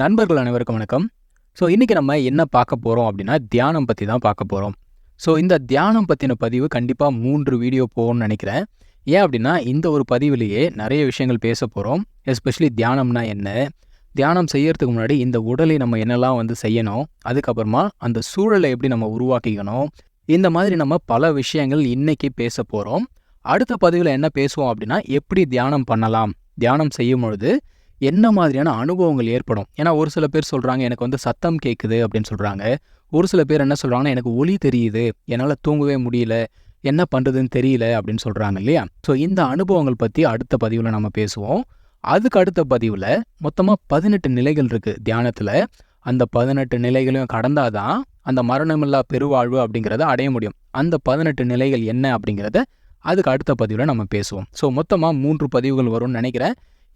நண்பர்கள் அனைவருக்கும் வணக்கம். ஸோ இன்றைக்கி நம்ம என்ன பார்க்க போகிறோம் அப்படின்னா தியானம் பற்றி தான் பார்க்க போகிறோம் ஸோ இந்த தியானம் பற்றின பதிவு கண்டிப்பாக மூன்று வீடியோ போகணும்னு நினைக்கிறேன். ஏன் அப்படின்னா இந்த ஒரு பதிவிலேயே நிறைய விஷயங்கள் பேச போகிறோம் எஸ்பெஷலி தியானம்னா என்ன? தியானம் செய்யறதுக்கு முன்னாடி இந்த உடலை நம்ம என்னெல்லாம் வந்து செய்யணும்? அதுக்கப்புறமா அந்த சூழலை எப்படி நம்ம உருவாக்கிக்கணும்? இந்த மாதிரி நம்ம பல விஷயங்கள் இன்னைக்கு பேச போகிறோம் அடுத்த பதிவில் என்ன பேசுவோம் அப்படின்னா எப்படி தியானம் பண்ணலாம்? தியானம் செய்யும் பொழுது என்ன மாதிரியான அனுபவங்கள் ஏற்படும்? ஏன்னா ஒரு சில பேர் சொல்கிறாங்க எனக்கு வந்து சத்தம் கேட்குது அப்படின்னு சொல்கிறாங்க ஒரு சில பேர் என்ன சொல்கிறாங்கன்னா எனக்கு ஒலி தெரியுது. என்னால் தூங்கவே முடியல. என்ன பண்ணுறதுன்னு தெரியல அப்படின்னு சொல்கிறாங்க இல்லையா? ஸோ இந்த அனுபவங்கள் பற்றி அடுத்த பதிவில் நம்ம பேசுவோம். அதுக்கு அடுத்த பதிவில் மொத்தமாக பதினெட்டு நிலைகள் இருக்குது தியானத்தில். அந்த பதினெட்டு நிலைகளையும் கடந்தாதான் அந்த மரணமில்லா பெருவாழ்வு அப்படிங்கிறத அடைய முடியும். அந்த பதினெட்டு நிலைகள் என்ன அப்படிங்கிறத அதுக்கு அடுத்த பதிவில் நம்ம பேசுவோம். ஸோ மொத்தமாக மூன்று பதிவுகள் வரும்னு நினைக்கிறேன்.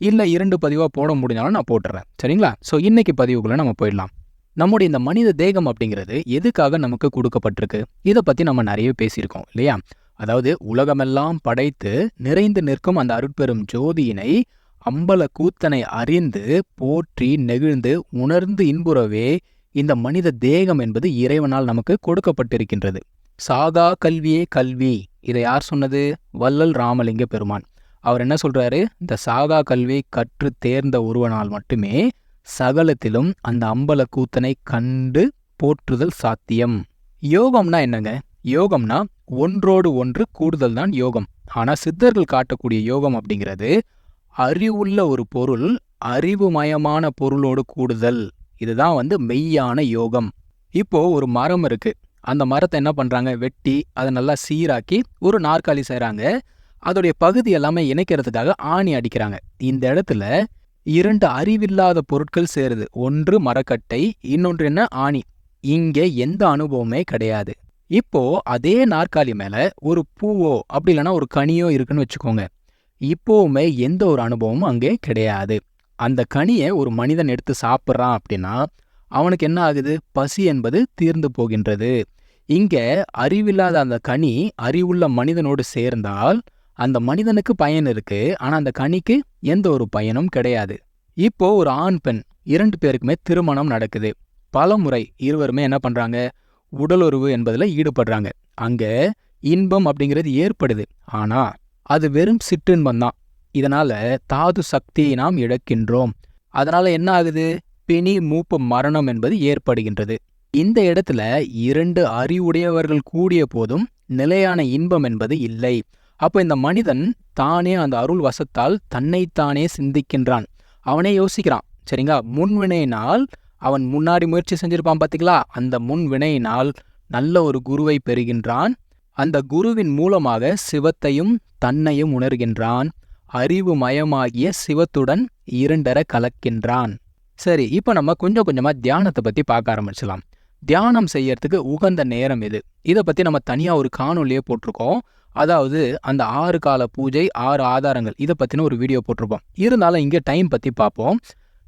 இல்லை இரண்டு பதிவாக போட முடிஞ்சாலும் நான் போட்டுறேன். சரிங்களா? ஸோ இன்னைக்கு பதிவுக்குள்ளே நம்ம போயிடலாம். நம்முடைய இந்த மனித தேகம் அப்படிங்கிறது எதுக்காக நமக்கு கொடுக்கப்பட்டிருக்கு? இதை பற்றி நம்ம நிறைய பேசியிருக்கோம் இல்லையா? அதாவது உலகமெல்லாம் படைத்து நிறைந்து நிற்கும் அந்த அருட்பெரும் ஜோதியினை அம்பல கூத்தனை அறிந்து போற்றி நெகிழ்ந்து உணர்ந்து இன்புறவே இந்த மனித தேகம் என்பது இறைவனால் நமக்கு கொடுக்கப்பட்டிருக்கின்றது. சாகா கல்வியே கல்வி. இதை யார் சொன்னது? வள்ளல் ராமலிங்க பெருமான். அவர் என்ன சொல்றாரு? இந்த சாகா கல்வி கற்று தேர்ந்த ஒருவனால் மட்டுமே சகலத்திலும் அந்த அம்பல கூத்தனை கண்டு போற்றுதல் சாத்தியம். யோகம்னா என்னங்க? யோகம்னா ஒன்றோடு ஒன்று கூடுதல் தான் யோகம். ஆனா சித்தர்கள் காட்டக்கூடிய யோகம் அப்படிங்கிறது அறிவுள்ள ஒரு பொருள் அறிவுமயமான பொருளோடு கூடுதல். இதுதான் வந்து மெய்யான யோகம். இப்போ ஒரு மரம் இருக்கு. அந்த மரத்தை என்ன பண்றாங்க? வெட்டி அதை நல்லா சீராக்கி ஒரு நாற்காலி செய்றாங்க. அதோடைய பகுதி எல்லாமே இணைக்கிறதுக்காக ஆணி அடிக்கிறாங்க. இந்த இடத்துல இரண்டு அறிவில்லாத பொருட்கள் சேருது. ஒன்று மரக்கட்டை இன்னொன்று என்ன? ஆணி. இங்கே எந்த அனுபவமே கிடையாது. இப்போ அதே நாற்காலி மேல ஒரு பூவோ அப்படி இல்லைன்னா ஒரு கனியோ இருக்குன்னு வச்சுக்கோங்க. இப்போவுமே எந்த ஒரு அனுபவமும் அங்கே கிடையாது. அந்த கனியை ஒரு மனிதன் எடுத்து சாப்பிட்றான் அப்படின்னா அவனுக்கு என்ன ஆகுது? பசி என்பது தீர்ந்து போகின்றது. இங்க அறிவில்லாத அந்த கனி அறிவுள்ள மனிதனோடு சேர்ந்தால் அந்த மனிதனுக்கு பயன் இருக்கு ஆனா அந்த கனிக்கு எந்த ஒரு பயனும் கிடையாது. இப்போ ஒரு ஆண் பெண் இரண்டு பேருக்குமே திருமணம் நடக்குது. பல முறை இருவருமே என்ன பண்றாங்க? உடலுறவு என்பதுல ஈடுபடுறாங்க. அங்க இன்பம் அப்படிங்கிறது ஏற்படுது. ஆனா அது வெறும் சிற்றின்பம் தான். இதனால தாது சக்தியை நாம் இழக்கின்றோம். அதனால என்ன ஆகுது? பிணி மூப்பு மரணம் என்பது ஏற்படுகின்றது. இந்த இடத்துல இரண்டு அறிவுடையவர்கள் கூடிய போதும் நிலையான இன்பம் என்பது இல்லை. அப்போ இந்த மனிதன் தானே அந்த அருள் வசத்தால் தன்னைத்தானே சிந்திக்கின்றான். அவனே யோசிக்கிறான். சரிங்களா? முன்வினையினால் அவன் முன்னாடி முயற்சி செஞ்சிருப்பான் பாத்தீங்களா? அந்த முன்வினையினால் நல்ல ஒரு குருவை பெறுகின்றான். அந்த குருவின் மூலமாக சிவத்தையும் தன்னையும் உணர்கின்றான். அறிவு மயமாகிய சிவத்துடன் இரண்டர கலக்கின்றான். சரி இப்போ நம்ம கொஞ்சம் கொஞ்சமா தியானத்தை பத்தி பார்க்க ஆரம்பிச்சலாம் தியானம் செய்யறதுக்கு உகந்த நேரம் எது? இதை பத்தி நம்ம தனியா ஒரு காணொலியே போட்டிருக்கோம். அதாவது அந்த ஆறு கால பூஜை ஆறு ஆதாரங்கள் இதை பத்தின ஒரு வீடியோ போட்டிருப்போம். இருந்தாலும் இங்கே டைம் பத்தி பார்ப்போம்.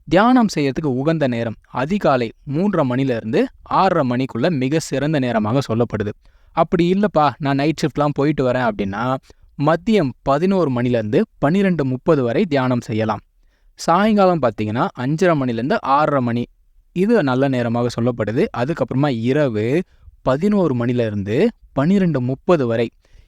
தியானம் செய்யறதுக்கு உகந்த நேரம் அதிகாலை மூன்றரை மணில இருந்து ஆறரை மணிக்குள்ள மிக சிறந்த நேரமாக சொல்லப்படுது. அப்படி இல்லப்பா நான் நைட் ஷிஃப்ட்லாம் போயிட்டு வரேன் அப்படின்னா மதியம் பதினோரு மணிலேருந்து பன்னிரெண்டு முப்பது வரை தியானம் செய்யலாம். சாயங்காலம் பார்த்தீங்கன்னா அஞ்சரை மணிலேருந்து ஆறரை மணி. இது நல்ல நேரமாக சொல்லப்படுது. அதுக்கப்புறமா இரவு பதினோரு மணிலேருந்து பன்னிரெண்டு முப்பது வரை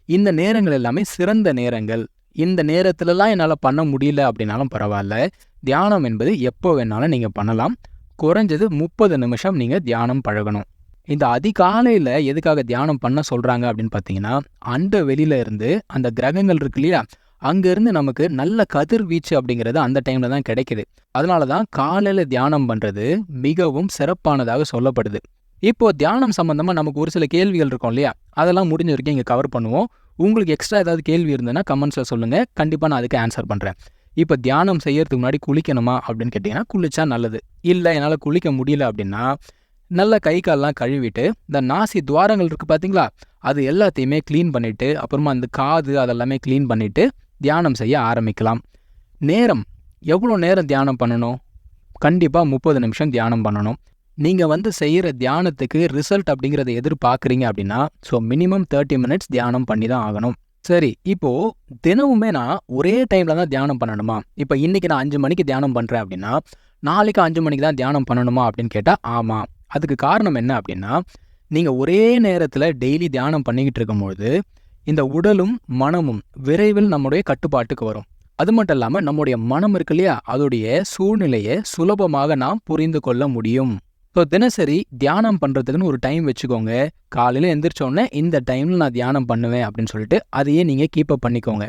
இந்த நேரங்கள் எல்லாமே சிறந்த நேரங்கள். இந்த நேரத்துலலாம் என்னால் பண்ண முடியல அப்படின்னாலும் பரவாயில்ல. தியானம் என்பது எப்போ வேணாலும் நீங்கள் பண்ணலாம். குறைஞ்சது முப்பது நிமிஷம் நீங்கள் தியானம் பழகணும். இந்த அதிகாலையில் எதுக்காக தியானம் பண்ண சொல்கிறாங்க அப்படின்னு பார்த்தீங்கன்னா அண்ட வெளியில இருந்து அந்த கிரகங்கள் இருக்கு இல்லையா? அங்கேருந்து நமக்கு நல்ல கதிர்வீச்சு அப்படிங்கிறது அந்த டைமில் தான் கிடைக்குது. அதனால தான் காலையில் தியானம் பண்ணுறது மிகவும் சிறப்பானதாக சொல்லப்படுது. இப்போ தியானம் சம்பந்தமாக நமக்கு ஒரு சில கேள்விகள் இருக்கும் இல்லையா? அதெல்லாம் முடிஞ்ச வரைக்கும் இங்கே கவர் பண்ணுவோம். உங்களுக்கு எக்ஸ்ட்ரா ஏதாவது கேள்வி இருந்ததுன்னா கமெண்ட்ஸில் சொல்லுங்கள் கண்டிப்பாக நான் அதுக்கு ஆன்சர் பண்ணுறேன் இப்போ தியானம் செய்யறதுக்கு முன்னாடி குளிக்கணுமா அப்படின்னு கேட்டிங்கன்னா குளிச்சா நல்லது. இல்லை என்னால் குளிக்க முடியல அப்படின்னா நல்ல கை கால்லாம் கழுவிட்டு இந்த நாசி துவாரங்கள் இருக்குது பார்த்தீங்களா அது எல்லாத்தையுமே க்ளீன் பண்ணிவிட்டு அப்புறமா அந்த காது அதெல்லாமே க்ளீன் பண்ணிவிட்டு தியானம் செய்ய ஆரம்பிக்கலாம். நேரம். எவ்வளோ நேரம் தியானம் பண்ணணும்? கண்டிப்பாக முப்பது நிமிஷம் தியானம் பண்ணணும். நீங்கள் வந்து செய்கிற தியானத்துக்கு ரிசல்ட் அப்படிங்கிறத எதிர்பார்க்குறீங்க அப்படின்னா ஸோ மினிமம் தேர்ட்டி மினிட்ஸ் தியானம் பண்ணி தான் ஆகணும். சரி இப்போ தினமுமே நான் ஒரே டைம்ல தான் தியானம் பண்ணணுமா? இப்போ இன்றைக்கி நான் அஞ்சு மணிக்கு தியானம் பண்றேன் அப்படின்னா நாளைக்கு அஞ்சு மணிக்கு தான் தியானம் பண்ணணுமா அப்படின்னு கேட்டால் ஆமாம் அதுக்கு காரணம் என்ன அப்படின்னா நீங்கள் ஒரே நேரத்தில் டெய்லி தியானம் பண்ணிக்கிட்டு இருக்கும்பொழுது இந்த உடலும் மனமும் விரைவில் நம்முடைய கட்டுப்பாட்டுக்கு வரும். அது மட்டும் இல்லாமல் நம்முடைய மனம் இருக்கு இல்லையா? அதோடைய சூழ்நிலையை சுலபமாக நாம் புரிந்து கொள்ள முடியும். ஸோ தினசரி தியானம் பண்ணுறதுக்குன்னு ஒரு டைம் வச்சுக்கோங்க. காலையில் எந்திரிச்சோடனே இந்த டைமில் நான் தியானம் பண்ணுவேன் அப்படின்னு சொல்லிட்டு அதையே நீங்கள் கீப் அப் பண்ணிக்கோங்க.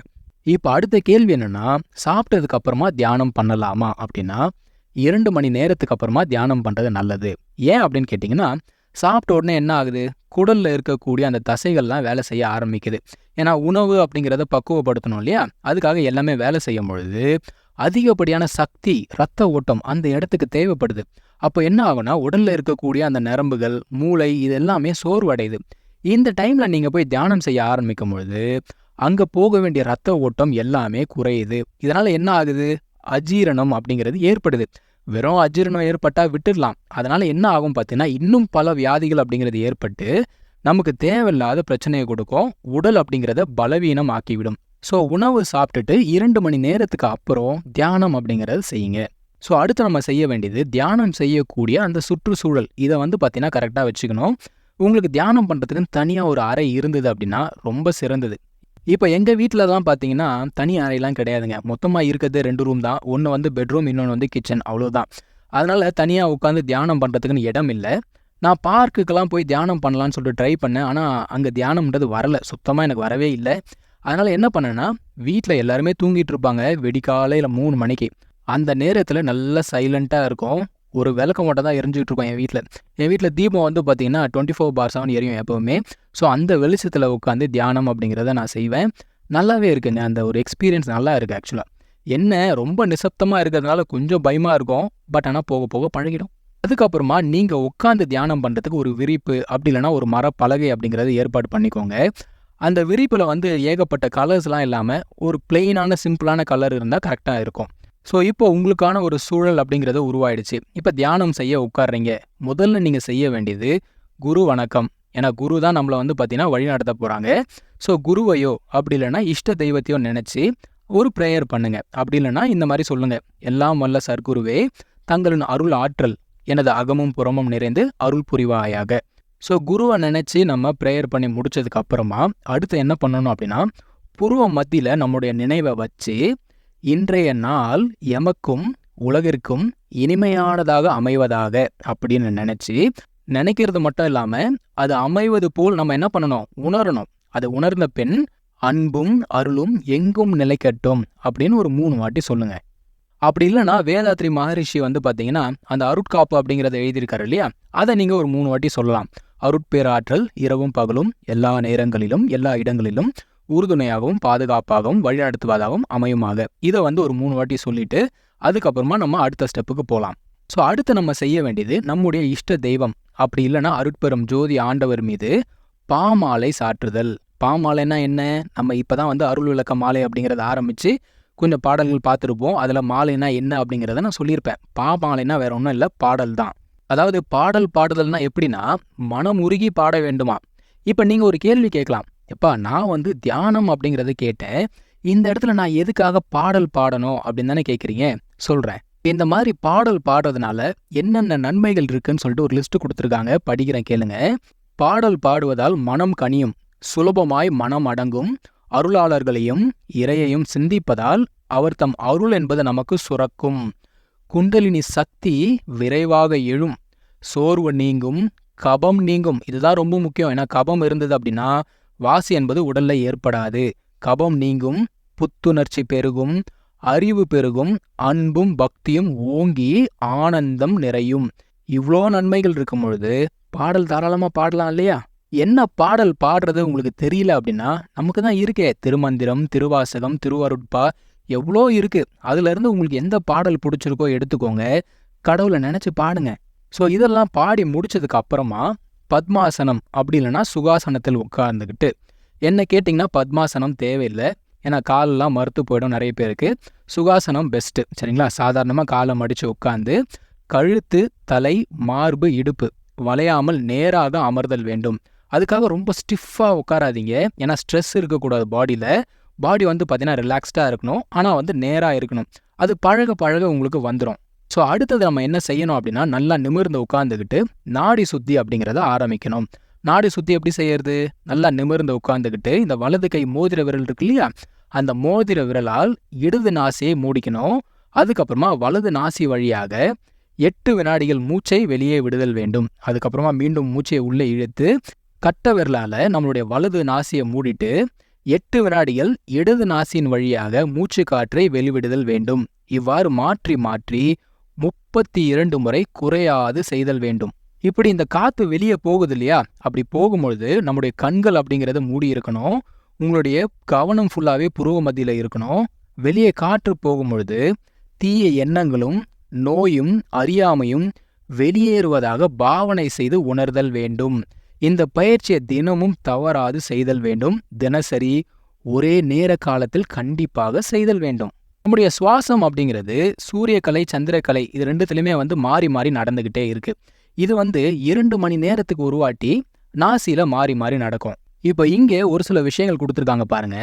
இப்போ அடுத்த கேள்வி என்னென்னா சாப்பிட்டதுக்கு அப்புறமா தியானம் பண்ணலாமா அப்படின்னா இரண்டு மணி நேரத்துக்கு அப்புறமா தியானம் பண்ணுறது நல்லது. ஏன் அப்படின்னு கேட்டிங்கன்னா சாப்பிட்ட உடனே என்ன ஆகுது? குடலில் இருக்கக்கூடிய அந்த தசைகள்லாம் வேலை செய்ய ஆரம்பிக்குது. ஏன்னா உணவு அப்படிங்கிறத பக்குவப்படுத்தணும் இல்லையா? அதுக்காக எல்லாமே வேலை செய்யும் பொழுது அதிகப்படியான சக்தி ரத்த ஓட்டம் அந்த இடத்துக்கு தேவைப்படுது. அப்போ என்ன ஆகும்னா உடலில் இருக்கக்கூடிய அந்த நரம்புகள் மூளை இது எல்லாமே சோர்வடையுது. இந்த டைமில் நீங்கள் போய் தியானம் செய்ய ஆரம்பிக்கும் பொழுது அங்கே போக வேண்டிய ரத்த ஓட்டம் எல்லாமே குறையுது. இதனால் என்ன ஆகுது? அஜீரணம் அப்படிங்கிறது ஏற்படுது. வெறும் அஜீரணம் ஏற்பட்டால் விட்டுடலாம். அதனால் என்ன ஆகும் பார்த்தீங்கன்னா இன்னும் பல வியாதிகள் அப்படிங்கிறது ஏற்பட்டு நமக்கு தேவையில்லாத பிரச்சனையை கொடுக்கும். உடல் அப்படிங்கிறத பலவீனம் ஆக்கிவிடும் ஸோ உணவு சாப்பிட்டுட்டு இரண்டு மணி நேரத்துக்கு அப்புறம் தியானம் அப்படிங்கிறத செய்யுங்க. ஸோ அடுத்து நம்ம செய்ய வேண்டியது தியானம் செய்யக்கூடிய அந்த சுற்றுச்சூழல். இதை வந்து பார்த்தீங்கன்னா கரெக்டாக வச்சுக்கணும். உங்களுக்கு தியானம் பண்ணுறதுக்குன்னு தனியாக ஒரு அறை இருந்தது அப்படின்னா ரொம்ப சிறந்தது. இப்போ எங்கள் வீட்டில் தான் பார்த்தீங்கன்னா தனி அறையெல்லாம் கிடையாதுங்க. மொத்தமாக இருக்கிறது ரெண்டு ரூம் தான். ஒன்று வந்து பெட்ரூம் இன்னொன்று வந்து கிச்சன் அவ்வளோதான் அதனால் தனியாக உட்காந்து தியானம் பண்ணுறதுக்குன்னு இடம் இல்லை. நான் பார்க்குக்கெல்லாம் போய் தியானம் பண்ணலான்னு சொல்லிட்டு ட்ரை பண்ணேன். ஆனால் அங்கே தியானம்ன்றது வரல. சுத்தமாக எனக்கு வரவே இல்லை. அதனால் என்ன பண்ணேன்னா வீட்டில் எல்லாருமே தூங்கிட்டு இருப்பாங்க வெடிக்காலையில் மூணு மணிக்கு. அந்த நேரத்தில் நல்லா சைலண்ட்டாக இருக்கும். ஒரு விளக்கம் மட்டும் தான் எரிஞ்சுக்கிட்டு இருக்கோம் என் வீட்டில் என் வீட்டில் தீபம் வந்து பார்த்தீங்கன்னா டுவெண்ட்டி ஃபோர் பார் செவன் எரியும் எப்போவுமே. ஸோ அந்த வெளிச்சத்தில் உட்காந்து தியானம் அப்படிங்கிறத நான் செய்வேன். நல்லாவே இருக்குங்க. அந்த ஒரு எக்ஸ்பீரியன்ஸ் நல்லா இருக்குது ஆக்சுவலாக என்ன ரொம்ப நிசப்தமாக இருக்கிறதுனால கொஞ்சம் பயமாக இருக்கும். பட் ஆனால் போக போக பழகிடும். அதுக்கப்புறமா நீங்கள் உட்காந்து தியானம் பண்ணுறதுக்கு ஒரு விரிப்பு அப்படி இல்லைனா ஒரு மரப்பலகை அப்படிங்கிறத ஏற்பாடு பண்ணிக்கோங்க. அந்த விரிப்பில் வந்து ஏகப்பட்ட கலர்ஸ்லாம் இல்லாமல் ஒரு பிளெயினான சிம்பிளான கலர் இருந்தால் கரெக்டாக இருக்கும். ஸோ இப்போ உங்களுக்கான ஒரு சூழல் அப்படிங்கிறது உருவாயிடுச்சு. இப்போ தியானம் செய்ய உட்காடுறீங்க முதல்ல நீங்கள் செய்ய வேண்டியது குரு வணக்கம். ஏன்னா குரு தான் நம்மளை வந்து பார்த்தீங்கன்னா வழி நடத்த போகிறாங்க ஸோ குருவையோ அப்படி இல்லைன்னா இஷ்ட தெய்வத்தையோ நினச்சி ஒரு ப்ரேயர் பண்ணுங்க. அப்படி இல்லைன்னா இந்த மாதிரி சொல்லுங்க. எல்லாம் வல்ல சர்க்குருவே தங்களின் அருள் ஆற்றல் எனது அகமும் புறமும் நிறைந்து அருள் புரிவாயாக. ஸோ குருவை நினச்சி நம்ம ப்ரேயர் பண்ணி முடிச்சதுக்கு அப்புறமா அடுத்து என்ன பண்ணணும் அப்படின்னா புருவ மத்தியில் நம்முடைய நினைவை வச்சு இன்றைய நாள் எமக்கும் உலகிற்கும் இனிமையானதாக அமைவதாக அப்படின்னு நினச்சி நினைக்கிறது மட்டும் இல்லாமல் அது அமைவது போல் நம்ம என்ன பண்ணணும்? உணரணும். அதை உணர்ந்த பின் அன்பும் அருளும் எங்கும் நிலைக்கட்டும் அப்படின்னு ஒரு மூணு வாட்டி சொல்லுங்க. அப்படி இல்லைனா வேதாத்ரி மகரிஷி வந்து பார்த்தீங்கன்னா அந்த அருட்காப்பு அப்படிங்கிறத எழுதியிருக்காரு இல்லையா? அதை நீங்கள் ஒரு மூணு வாட்டி சொல்லலாம். அருட்பேராற்றல் இரவும் பகலும் எல்லா நேரங்களிலும் எல்லா இடங்களிலும் உறுதுணையாகவும் பாதுகாப்பாகவும் வழிநடத்துவதாகவும் அமையுமாக. இதை வந்து ஒரு மூணு வாட்டி சொல்லிட்டு அதுக்கப்புறமா நம்ம அடுத்த ஸ்டெப்புக்கு போகலாம். ஸோ அடுத்து நம்ம செய்ய வேண்டியது நம்முடைய இஷ்ட தெய்வம். அப்படி இல்லைன்னா அருட்பெரும் ஜோதி ஆண்டவர் மீது பாமாலை சாற்றுதல். பாமாலைன்னா என்ன? நம்ம இப்போ தான் வந்து அருள் விளக்க மாலை அப்படிங்கிறத ஆரம்பித்து கொஞ்சம் பாடல்கள் பார்த்துருப்போம். அதில் மாலைனா என்ன அப்படிங்கிறத நான் சொல்லியிருப்பேன். பாமாலைனா வேற ஒன்றும் இல்லை பாடல் தான். அதாவது பாடல் பாடுதல்னா எப்படின்னா மனம் உருகி பாட வேண்டுமா? இப்போ நீங்கள் ஒரு கேள்வி கேட்கலாம். எப்பா நான் வந்து தியானம் அப்படிங்கிறத கேட்டேன் இந்த இடத்துல நான் எதுக்காக பாடல் பாடணும் அப்படின்னு தானே கேட்குறீங்க? சொல்கிறேன் இந்த மாதிரி பாடல் பாடுறதுனால என்னென்ன நன்மைகள் இருக்குன்னு சொல்லிட்டு ஒரு லிஸ்ட் கொடுத்துருக்காங்க. படிக்கிறேன் கேளுங்க. பாடல் பாடுவதால் மனம் கனியும் சுலபமாய் மனம் அடங்கும் அருளாளர்களையும் இறையையும் சிந்திப்பதால் அவர் தம் அருள் என்பது நமக்கு சுரக்கும். குண்டலினி சக்தி விரைவாக எழும். சோர்வு நீங்கும் கபம் நீங்கும். இதுதான் ரொம்ப முக்கியம். ஏன்னா கபம் இருந்தது அப்படின்னா வாசி என்பது உடல்ல ஏற்படாது. கபம் நீங்கும் புத்துணர்ச்சி பெருகும் அறிவு பெருகும் அன்பும் பக்தியும் ஓங்கி ஆனந்தம் நிறையும். இவ்வளோ நன்மைகள் இருக்கும் பொழுது பாடல் தாராளமாக பாடலாம் இல்லையா? என்ன பாடல் பாடுறது உங்களுக்கு தெரியல அப்படின்னா நமக்கு தான் இருக்கே. திருமந்திரம் திருவாசகம் திருவருட்பா எவ்வளோ இருக்கு. அதுல இருந்து உங்களுக்கு எந்த பாடல் பிடிச்சிருக்கோ எடுத்துக்கோங்க. கடவுளை நினைச்சு பாடுங்க. ஸோ இதெல்லாம் பாடி முடிச்சதுக்கு அப்புறமா பத்மாசனம் அப்படி இல்லைன்னா சுகாசனத்தில் உட்கார்ந்துக்கிட்டு என்ன கேட்டிங்கன்னா பத்மாசனம் தேவையில்லை. ஏன்னா காலெல்லாம் மறுத்து போயிடும் நிறைய பேருக்கு. சுகாசனம் பெஸ்ட்டு சரிங்களா? சாதாரணமாக காலை மடித்து உட்காந்து கழுத்து தலை மார்பு இடுப்பு வளையாமல் நேராக அமர்தல் வேண்டும். அதுக்காக ரொம்ப ஸ்டிஃபாக உட்காராதீங்க. ஏன்னா ஸ்ட்ரெஸ் இருக்கக்கூடாது பாடியில் பாடி வந்து பார்த்தீங்கன்னா ரிலாக்ஸ்டாக இருக்கணும். ஆனால் வந்து நேராக இருக்கணும். அது பழக பழக உங்களுக்கு வந்துடும் ஸோ அடுத்தது நம்ம என்ன செய்யணும் அப்படின்னா நல்லா நிமிர்ந்து உட்காந்துக்கிட்டு நாடி சுத்தி அப்படிங்கிறத ஆரம்பிக்கணும். நாடி சுத்தி எப்படி செய்யறது? நல்லா நிமிர்ந்து உட்காந்துக்கிட்டு இந்த வலது கை மோதிர விரல் இருக்கு இல்லையா? அந்த மோதிர விரலால் இடது நாசியை மூடிக்கணும். அதுக்கப்புறமா வலது நாசி வழியாக எட்டு வினாடிகள் மூச்சை வெளியே விடுதல் வேண்டும். அதுக்கப்புறமா மீண்டும் மூச்சை உள்ளே இழுத்து கட்ட விரலால நம்மளுடைய வலது நாசியை மூடிட்டு எட்டு வினாடிகள் இடது நாசியின் வழியாக மூச்சு காற்றை வெளிவிடுதல் வேண்டும். இவ்வாறு மாற்றி மாற்றி முப்பத்தி இரண்டு முறை குறையாது செய்தல் வேண்டும். இப்படி இந்த காத்து வெளியே போகுது இல்லையா அப்படி போகும்பொழுது நம்முடைய கண்கள் அப்படிங்கிறத மூடி இருக்கணும். உங்களுடைய கவனம் ஃபுல்லாகவே புருவ மத்தியில் இருக்கணும். வெளியே காற்று போகும்பொழுது தீய எண்ணங்களும் நோயும் அறியாமையும் வெளியேறுவதாக பாவனை செய்து உணர்தல் வேண்டும். இந்த பயிற்சியை தினமும் தவறாது செய்தல் வேண்டும். தினசரி ஒரே நேர காலத்தில் கண்டிப்பாக செய்தல் வேண்டும். நம்முடைய சுவாசம் அப்படிங்கிறது சூரியக்கலை சந்திரக்கலை இது ரெண்டுத்துலையுமே வந்து மாறி மாறி நடந்துக்கிட்டே இருக்கு. இது வந்து இரண்டு மணி நேரத்துக்கு உருவாட்டி நாசியில மாறி மாறி நடக்கும். இப்போ இங்கே ஒரு சில விஷயங்கள் கொடுத்துருக்காங்க பாருங்க.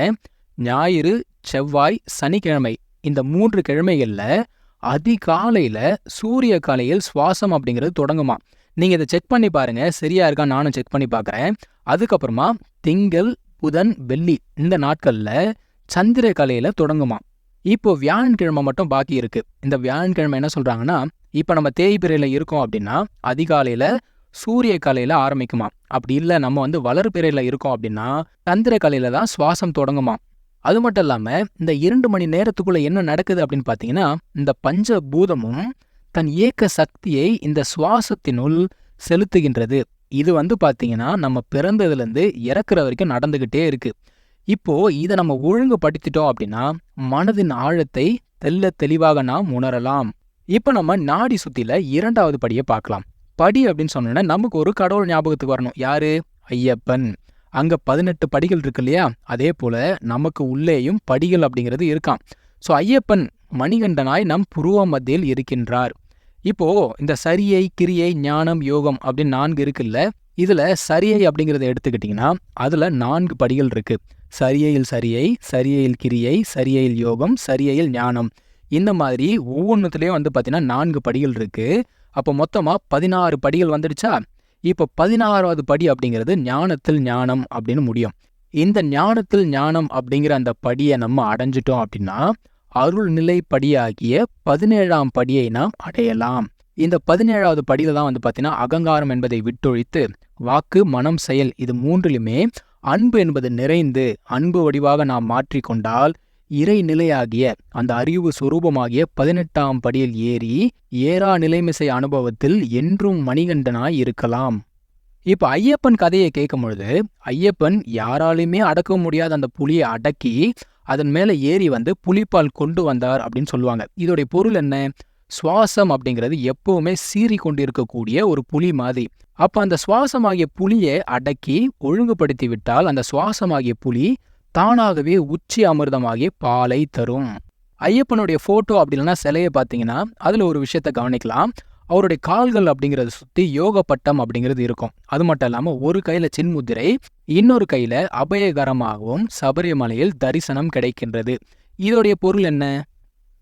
ஞாயிறு செவ்வாய் சனிக்கிழமை இந்த மூன்று கிழமைகளில் அதிகாலையில் சூரிய காலையில் சுவாசம் அப்படிங்கிறது தொடங்குமா? நீங்க இதை செக் பண்ணி பாருங்க. சரியா இருக்கா? நானும் செக் பண்ணி பார்க்குறேன் அதுக்கப்புறமா திங்கள் புதன் வெள்ளி இந்த நாட்கள்ல சந்திர கலையில தொடங்குமா? இப்போ வியாழன்கிழமை மட்டும் பாக்கி இருக்கு. இந்த வியாழன்கிழமை என்ன சொல்றாங்கன்னா இப்போ நம்ம தேய்பிறையில இருக்கோம் அப்படின்னா அதிகாலையில சூரிய கலையில ஆரம்பிக்குமா அப்படி இல்லை நம்ம வந்து வளர்பிறையில இருக்கோம் அப்படின்னா சந்திர கலையில தான் சுவாசம் தொடங்குமா அது மட்டும் இல்லாம இந்த இரண்டு மணி நேரத்துக்குள்ள என்ன நடக்குது அப்படின்னு பாத்தீங்கன்னா இந்த பஞ்ச பூதமும் தன் இயக்க சக்தியை இந்த சுவாசத்தினுள் செலுத்துகின்றது. இது வந்து பாத்தீங்கன்னா நம்ம பிறந்ததுலேருந்து இறக்குற வரைக்கும் நடந்துகிட்டே இருக்கு. இப்போ இதை நம்ம ஒழுங்குபடுத்திட்டோம் அப்படின்னா மனதின் ஆழத்தை தெல்ல தெளிவாக நாம் உணரலாம். இப்போ நம்ம நாடி சுத்தில இரண்டாவது படியை பார்க்கலாம். படி அப்படின்னு சொன்னோன்னா நமக்கு ஒரு கடவுள் ஞாபகத்துக்கு வரணும். யாரு? ஐயப்பன். அங்க பதினெட்டு படிகள் இருக்கு இல்லையா? அதே போல நமக்கு உள்ளேயும் படிகள் அப்படிங்கிறது இருக்காம். ஸோ ஐயப்பன் மணிகண்டனாய் நம் புருவ மத்தியில் இருக்கின்றார். இப்போ இந்த சரியை கிரியை ஞானம் யோகம் அப்படின்னு நான்கு இருக்குல்ல? இதுல சரியை அப்படிங்கறத எடுத்துக்கிட்டிங்கன்னா அதுல நான்கு படிகள் இருக்கு. சரியையில் சரியை சரியையில் கிரியை சரியையில் யோகம் சரியையில் ஞானம். இந்த மாதிரி ஒவ்வொன்றுத்துலேயும் வந்து பார்த்திங்கன்னா நான்கு படிகள் இருக்கு. அப்போ மொத்தமாக பதினாறு படிகள் வந்துடுச்சா? இப்போ பதினாறாவது படி அப்படிங்கிறது ஞானத்தில் ஞானம் அப்படின்னு முடியும். இந்த ஞானத்தில் ஞானம் அப்படிங்கிற அந்த படியை நம்ம அடைஞ்சிட்டோம் அப்படின்னா அருள்நிலை படியாகிய பதினேழாம் படியை நாம் அடையலாம். இந்த பதினேழாவது படியில தான் வந்து பார்த்தீங்கன்னா அகங்காரம் என்பதை விட்டொழித்து வாக்கு மனம் செயல் இது மூன்றிலுமே அன்பு என்பது நிறைந்து அன்பு வடிவாக நாம் மாற்றிக்கொண்டால் இறை நிலையாகிய அந்த அறிவு சுரூபமாகிய பதினெட்டாம் படியில் ஏறி ஏறா நிலைமிசை அனுபவத்தில் என்றும் மணிகண்டனாய் இருக்கலாம். இப்ப ஐயப்பன் கதையை கேட்கும் பொழுது ஐயப்பன் யாராலையுமே அடக்க முடியாத அந்த புலியை அடக்கி அதன் மேல ஏறி வந்து புலிப்பால் கொண்டு வந்தார் அப்படின்னு சொல்லுவாங்க. இதோடைய பொருள் என்ன? சுவாசம் அப்படிங்கிறது எப்பவுமே சீறி கொண்டிருக்கக்கூடிய ஒரு புலி மாதிரி. அப்ப அந்த சுவாசமாகிய புலியை அடக்கி ஒழுங்குபடுத்தி விட்டால் அந்த சுவாசமாகிய புலி தானாகவே உச்சி அமிர்தமாகிய பாலை தரும். ஐயப்பனுடைய போட்டோ அப்படி இல்லைன்னா சிலையை பார்த்தீங்கன்னா அதுல ஒரு விஷயத்த கவனிக்கலாம். அவருடைய கால்கள் அப்படிங்கறத சுத்தி யோக பட்டம் அப்படிங்கிறது இருக்கும். அது மட்டும் இல்லாம ஒரு கையில சின்முத்திரை இன்னொரு கையில அபயகரமாகவும் சபரிமலையில் தரிசனம் கிடைக்கின்றது. இதோடைய பொருள் என்ன?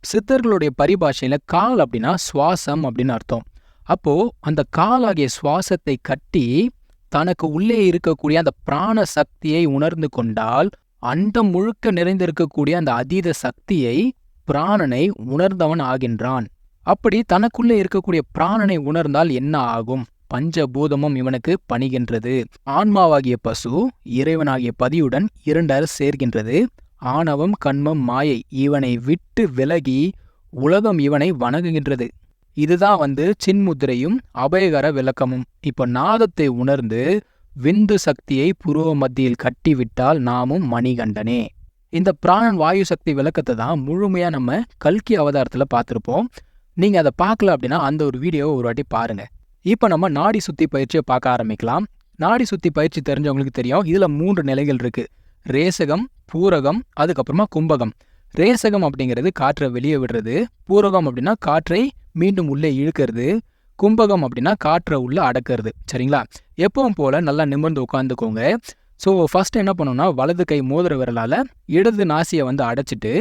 சித்தர்களுடைய பரிபாஷையில கால் அப்படின்னா சுவாசம் அப்படின்னு அர்த்தம். அப்போ அந்த காலாகிய சுவாசத்தை கட்டி தனக்கு உள்ளே இருக்கக்கூடிய அந்த பிராண சக்தியை உணர்ந்து கொண்டால் அண்டம் முழுக்க நிறைந்திருக்கக்கூடிய அந்த அதீத சக்தியை பிராணனை உணர்ந்தவன் ஆகின்றான். அப்படி தனக்குள்ளே இருக்கக்கூடிய பிராணனை உணர்ந்தால் என்ன ஆகும்? பஞ்சபூதமும் இவனுக்கு பணிகின்றது. ஆன்மாவாகிய பசு இறைவனாகிய பதியுடன் இரண்டர சேர்கின்றது. ஆணவம் கண்மம் மாயை இவனை விட்டு விலகி உலகம் இவனை வணங்குகின்றது. இதுதான் வந்து சின்முத்திரையும் அபயகர விளக்கமும். இப்போ நாதத்தை உணர்ந்து விந்து சக்தியை புருவ மத்தியில் கட்டிவிட்டால் நாமும் மணிகண்டனே. இந்த பிராணன் வாயு சக்தி விளக்கத்தை தான் முழுமையா நம்ம கல்கி அவதாரத்துல பார்த்துருப்போம். நீங்க அதை பார்க்கல அப்படின்னா அந்த ஒரு வீடியோவை ஒரு வாட்டி பாருங்க. இப்போ நம்ம நாடி சுத்தி பயிற்சியை பார்க்க ஆரம்பிக்கலாம். நாடி சுத்தி பயிற்சி தெரிஞ்சவங்களுக்கு தெரியும். இதுல மூன்று நிலைகள் இருக்கு. ரேசகம் பூரகம் அதுக்கப்புறமா கும்பகம். ரேசகம் அப்படிங்கிறது காற்றை வெளியே விடுறது. பூரகம் அப்படின்னா காற்றை மீண்டும் உள்ளே இழுக்கிறது. கும்பகம் அப்படின்னா காற்றை உள்ள அடக்கிறது. சரிங்களா? எப்பவும் போல நல்லா நிமிர்ந்து உட்காந்துக்கோங்க ஸோ ஃபர்ஸ்ட் என்ன பண்ணோம்னா வலது கை மோதிர விரலால இடது நாசியை வந்து அடைச்சிட்டு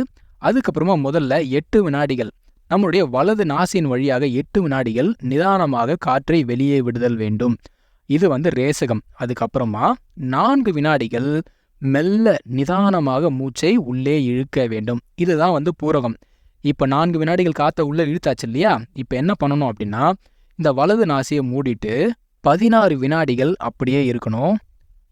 அதுக்கப்புறமா முதல்ல எட்டு வினாடிகள் நம்மளுடைய வலது நாசியின் வழியாக எட்டு வினாடிகள் நிதானமாக காற்றை வெளியே விடுதல் வேண்டும். இது வந்து ரேசகம். அதுக்கப்புறமா நான்கு வினாடிகள் மெல்ல நிதானமாக மூச்சை உள்ளே இழுக்க வேண்டும். இதுதான் வந்து பூரகம். இப்போ நான்கு வினாடிகள் காத்த உள்ள இழுத்தாச்சு இல்லையா? இப்போ என்ன பண்ணணும் அப்படின்னா இந்த வலது நாசியை மூடிட்டு பதினாறு வினாடிகள் அப்படியே இருக்கணும்.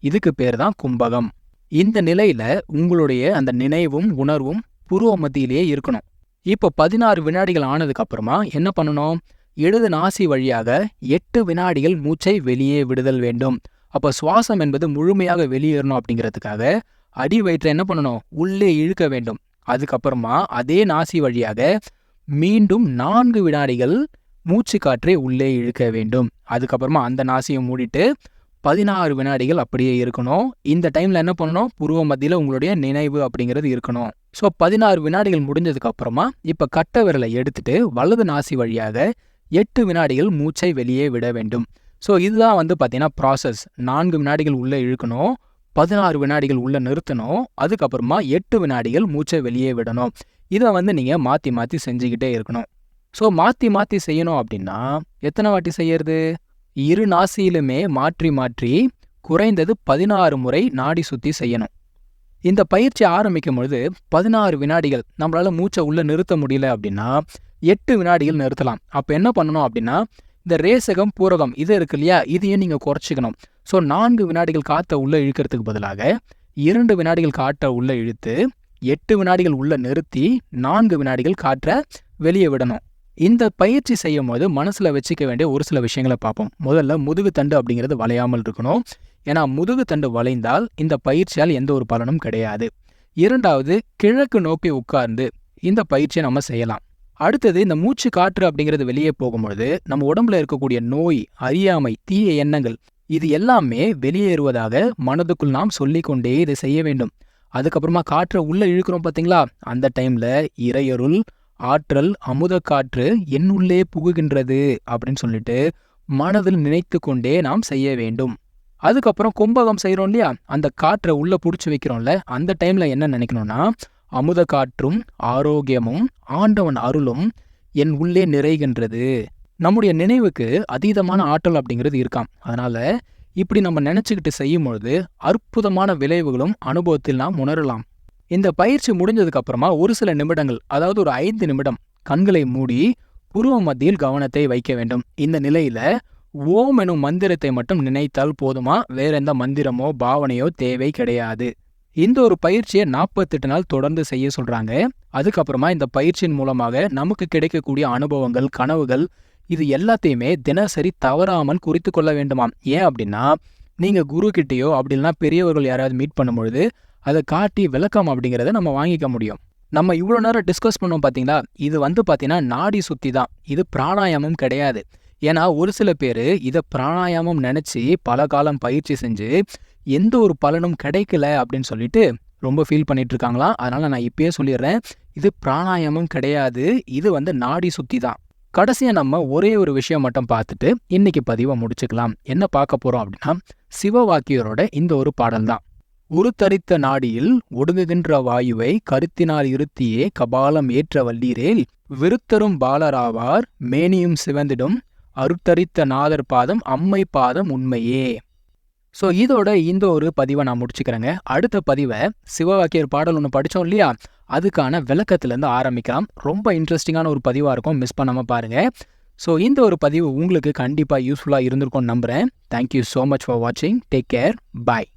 இதுக்கு பேர் தான் கும்பகம். இந்த நிலையில உங்களுடைய அந்த நினைவும் உணர்வும் புருவ மத்தியிலேயே இருக்கணும். இப்போ பதினாறு வினாடிகள் ஆனதுக்கப்புறமா என்ன பண்ணணும்? இடது நாசி வழியாக எட்டு வினாடிகள் மூச்சை வெளியே விடுதல் வேண்டும். அப்போ சுவாசம் என்பது முழுமையாக வெளியேறணும் அப்படிங்கிறதுக்காக அடி வயிற்றை என்ன பண்ணணும்? உள்ளே இழுக்க வேண்டும். அதுக்கப்புறமா அதே நாசி வழியாக மீண்டும் நான்கு வினாடிகள் மூச்சு காற்றை உள்ளே இழுக்க வேண்டும். அதுக்கப்புறமா அந்த நாசியை மூடிட்டு பதினாறு வினாடிகள் அப்படியே இருக்கணும். இந்த டைம்ல என்ன பண்ணணும்? புருவ மத்தியில் உங்களுடைய நினைவு அப்படிங்கிறது இருக்கணும். ஸோ பதினாறு வினாடிகள் முடிஞ்சதுக்கு அப்புறமா இப்போ கட்ட விரலை எடுத்துட்டு வலது நாசி வழியாக எட்டு வினாடிகள் மூச்சை வெளியே விட வேண்டும். ஸோ இதுதான் வந்து பார்த்தீங்கன்னா ப்ராசஸ் நான்கு வினாடிகள் உள்ளே இழுக்கணும் பதினாறு வினாடிகள் உள்ளே நிறுத்தணும் அதுக்கப்புறமா எட்டு வினாடிகள் மூச்சை வெளியே விடணும். இதை வந்து நீங்கள் மாற்றி மாற்றி செஞ்சுக்கிட்டே இருக்கணும். ஸோ மாற்றி மாற்றி செய்யணும் அப்படின்னா எத்தனை வாட்டி செய்யறது? இரு நாசியிலுமே மாற்றி மாற்றி குறைந்தது பதினாறு முறை நாடி சுத்தி செய்யணும். இந்த பயிற்சி ஆரம்பிக்கும் பொழுது பதினாறு வினாடிகள் நம்மளால மூச்சை உள்ள நிறுத்த முடியல அப்படின்னா எட்டு வினாடிகள் நிறுத்தலாம். அப்போ என்ன பண்ணணும் அப்படின்னா இந்த ரேசகம் பூரகம் இது இருக்கு இல்லையா? இதையும் நீங்கள் குறைச்சிக்கணும். ஸோ நான்கு வினாடிகள் காற்றை உள்ள இழுக்கிறதுக்கு பதிலாக இரண்டு வினாடிகள் காற்றை உள்ள இழுத்து எட்டு வினாடிகள் உள்ள நிறுத்தி நான்கு வினாடிகள் காற்றை வெளியே விடணும். இந்த பயிற்சி செய்யும் போது மனசுல வச்சுக்க வேண்டிய ஒரு சில விஷயங்களை பார்ப்போம். முதல்ல முதுகு தண்டு அப்படிங்கிறது வளையாமல் இருக்கணும். ஏன்னா முதுகு தண்டு வளைந்தால் இந்த பயிற்சியால் எந்த ஒரு பலனும் கிடையாது. இரண்டாவது கிழக்கு நோக்கி உட்கார்ந்து இந்த பயிற்சியை நம்ம செய்யலாம். அடுத்தது இந்த மூச்சு காற்று அப்படிங்கிறது வெளியே போகும்பொழுது நம்ம உடம்புல இருக்கக்கூடிய நோய் அறியாமை தீய எண்ணங்கள் இது எல்லாமே வெளியேறுவதாக மனதுக்குள் நாம் சொல்லிக்கொண்டே இதை செய்ய வேண்டும். அதுக்கப்புறமா காற்றை உள்ள இழுக்கிறோம் பார்த்தீங்களா? அந்த டைம்ல இறையருள் ஆற்றல் அமுத காற்று என்னுள்ளே புகுகின்றது அப்படின்னு சொல்லிட்டு மனதில் நினைத்து கொண்டே நாம் செய்ய வேண்டும். அதுக்கப்புறம் கும்பகம் செய்கிறோம் இல்லையா? அந்த காற்றை உள்ள பிடிச்சி வைக்கிறோம்ல அந்த டைம்ல என்ன நினைக்கணும்னா அமுத காற்றும் ஆரோக்கியமும் ஆண்டவன் அருளும் என் உள்ளே நிறைகின்றது. நம்முடைய நினைவுக்கு அதீதமான ஆற்றல் அப்படிங்கிறது இருக்காம். அதனால இப்படி நம்ம நினைச்சுக்கிட்டு செய்யும் பொழுது அற்புதமான விளைவுகளும் அனுபவத்தில் நாம் உணரலாம். இந்த பயிற்சி முடிஞ்சதுக்கு அப்புறமா ஒரு சில நிமிடங்கள் அதாவது ஒரு ஐந்து நிமிடம் கண்களை மூடி புருவ மத்தியில் கவனத்தை வைக்க வேண்டும். இந்த நிலையில ஓம் எனும் மந்திரத்தை மட்டும் நினைத்தால் போதுமா? வேற எந்த மந்திரமோ பாவனையோ தேவை கிடையாது. இந்த ஒரு பயிற்சியை நாற்பத்தெட்டு நாள் தொடர்ந்து செய்ய சொல்றாங்க. அதுக்கப்புறமா இந்த பயிற்சியின் மூலமாக நமக்கு கிடைக்கக்கூடிய அனுபவங்கள் கனவுகள் இது எல்லாத்தையுமே தினசரி தவறாமல் குறித்து கொள்ள வேண்டுமாம். ஏன் அப்படின்னா நீங்க குரு கிட்டேயோ அப்படின்னா பெரியவர்கள் யாராவது மீட் பண்ணும்பொழுது அதை காட்டி விளக்கம் அப்படிங்கிறத நம்ம வாங்கிக்க முடியும். நம்ம இவ்வளோ நேரம் டிஸ்கஸ் பண்ணோம் பார்த்தீங்களா இது வந்து பார்த்தீங்கன்னா நாடி சுத்தி தான். இது பிராணாயாமம் கிடையாது. ஏன்னா ஒரு சில பேர் இதை பிராணாயாமம் நினச்சி பல காலம் பயிற்சி செஞ்சு எந்த ஒரு பலனும் கிடைக்கல அப்படின்னு சொல்லிட்டு ரொம்ப ஃபீல் பண்ணிட்டு இருக்காங்களாம் அதனால நான் இப்பயே சொல்லிடுறேன். இது பிராணாயாமம் கிடையாது. இது வந்து நாடி சுத்தி தான். கடைசியா நம்ம ஒரே ஒரு விஷயம் மட்டும் பார்த்துட்டு இன்னைக்கு பதிவை முடிச்சுக்கலாம். என்ன பார்க்க போறோம் அப்படின்னா சிவவாக்கியரோட இந்த ஒரு பாடல் தான். உருத்தரித்த நாடியில் ஒடுங்குகின்ற வாயுவை கருத்தினால் இருத்தியே கபாலம் ஏற்ற வல்லீரேல் விருத்தரும் பாலராவார் மேனியும் சிவந்திடும் அருத்தரித்த நாதர் பாதம் அம்மை பாதம் உண்மையே. ஸோ இதோட இந்த ஒரு பதிவை நான் முடிச்சுக்கிறேங்க. அடுத்த பதிவை சிவவாக்கியர் பாடல் ஒன்று படித்தோம் இல்லையா? அதுக்கான விளக்கத்துலேருந்து ஆரம்பிக்கலாம். ரொம்ப இன்ட்ரெஸ்டிங்கான ஒரு பதிவாக இருக்கும். மிஸ் பண்ணாமல் பாருங்கள் ஸோ இந்த ஒரு பதிவு உங்களுக்கு கண்டிப்பாக யூஸ்ஃபுல்லாக இருந்திருக்கும்னு நம்புகிறேன் thank you so much for வாட்சிங் டேக் கேர் பாய்